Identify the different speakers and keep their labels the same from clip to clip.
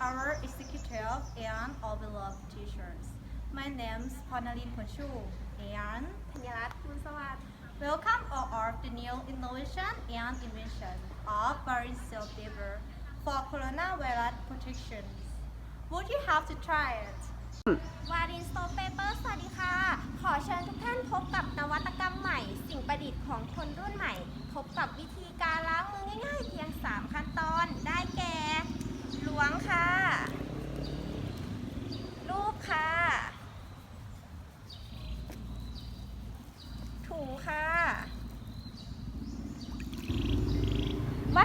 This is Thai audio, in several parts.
Speaker 1: our executive and all beloved teachers. My name's Panaline Pachu and
Speaker 2: ธัญรัตน์คุณสวัสดิ์
Speaker 1: welcome all of the new innovation and invention of Barin cell paper for coronavirus protection. Would you have to try it?
Speaker 2: วารินโซเปเปอร์สวัสดีค่ะ ขอเชิญทุกท่านพบกับนวัตกรรมใหม่ สิ่งประดิษฐ์ของคนรุ่นใหม่ พบกับ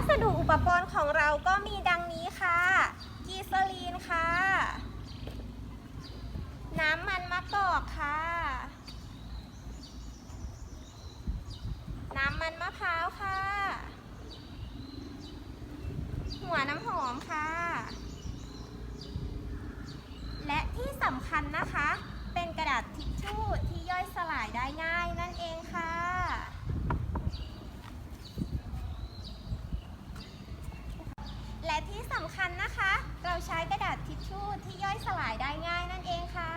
Speaker 2: วัสดุอุปกรณ์ของเราก็มีดังนี้ค่ะ กีซาลีนค่ะ น้ำมันมะกอกค่ะ น้ำมันมะพร้าวค่ะ หัวน้ำหอมค่ะ และที่สำคัญนะคะ เป็นกระดาษทิชชู่ที่ย่อยสลายได้ง่ายนั่นเองค่ะ และที่สำคัญนะคะ เราใช้กระดาษทิชชู่ที่ย่อยสลายได้ง่ายนั่นเองค่ะ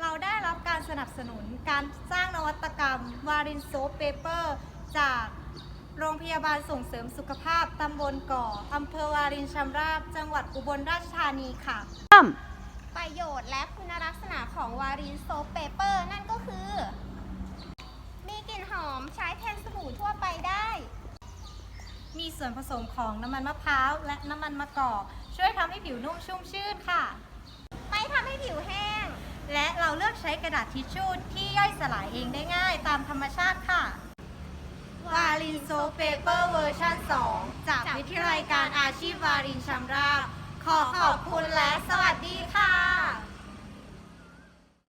Speaker 1: เราได้รับการสนับสนุนการสร้างนวัตกรรมวารินโซเปเปอร์จากโรงพยาบาลส่งเสริมสุขภาพตำบลก่ออำเภอวารินชำราบ จังหวัดอุบลราชธานีค่ะ
Speaker 2: ประโยชน์และคุณลักษณะของวารินโซเปเปอร์นั่นก็คือ มีกลิ่นหอมใช้แทนสบู่ทั่วไปได้
Speaker 1: มี ส่วนผสมของน้ำมันมะพร้าวและน้ำมันมะกอก ช่วยทำให้ผิวนุ่มชุ่มชื่นค่ะ
Speaker 2: ไม่ทำให้ผิวแห้ง
Speaker 1: และเราเลือกใช้กระดาษทิชชู่ที่ย่อยสลายเองได้ง่ายตามธรรมชาติค่ะ วาลินโซเปเปอร์เวอร์ชัน2จากวิทยาลัยการอาชีพวาลินชำราบขอขอบ